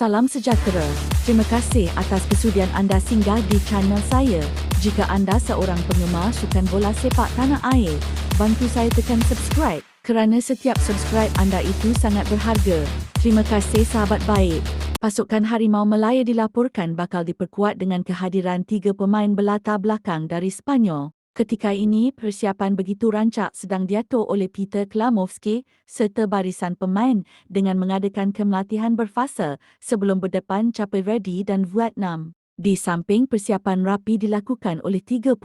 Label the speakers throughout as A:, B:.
A: Salam sejahtera. Terima kasih atas kesudian anda singgah di channel saya. Jika anda seorang penggemar sukan bola sepak tanah air, bantu saya tekan subscribe kerana setiap subscribe anda itu sangat berharga. Terima kasih sahabat baik. Pasukan Harimau Melaya dilaporkan bakal diperkuat dengan kehadiran tiga pemain berlatar belakang dari Sepanyol. Ketika ini, persiapan begitu rancak sedang diatur oleh Peter Klamovski serta barisan pemain dengan mengadakan kemelatihan berfasa sebelum berdepan Cape Verde dan Vietnam. Di samping persiapan rapi dilakukan oleh 31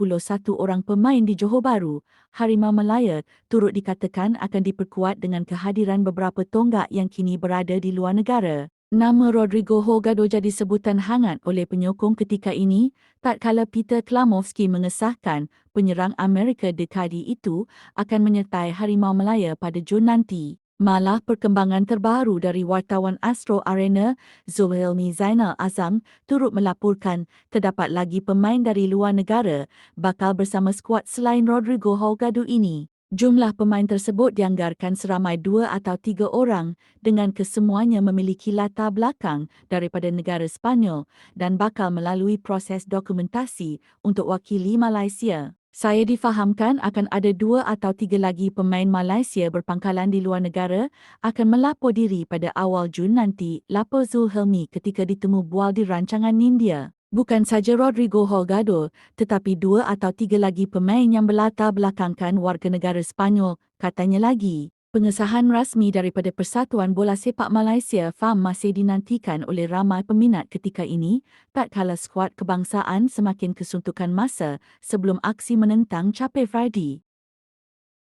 A: orang pemain di Johor Bahru, Harimau Melaya turut dikatakan akan diperkuat dengan kehadiran beberapa tonggak yang kini berada di luar negara. Nama Rodrigo Holgado jadi sebutan hangat oleh penyokong ketika ini tak kala Peter Klamovski mengesahkan penyerang Amerika dekadi itu akan menyertai Harimau Melaya pada Jun nanti. Malah perkembangan terbaru dari wartawan Astro Arena, Zuhilmi Zainal Azam turut melaporkan terdapat lagi pemain dari luar negara bakal bersama skuad selain Rodrigo Holgado ini. Jumlah pemain tersebut dianggarkan seramai dua atau tiga orang dengan kesemuanya memiliki latar belakang daripada negara Sepanyol dan bakal melalui proses dokumentasi untuk wakili Malaysia. Saya difahamkan akan ada dua atau tiga lagi pemain Malaysia berpangkalan di luar negara akan melapor diri pada awal Jun nanti, lapor Zulhelmi ketika ditemu bual di rancangan India. Bukan saja Rodrigo Holgado, tetapi dua atau tiga lagi pemain yang berlatar belakangkan warga negara Sepanyol, katanya lagi. Pengesahan rasmi daripada Persatuan Bola Sepak Malaysia FAM masih dinantikan oleh ramai peminat ketika ini, tak kala skuad kebangsaan semakin kesuntukan masa sebelum aksi menentang Cape Verde.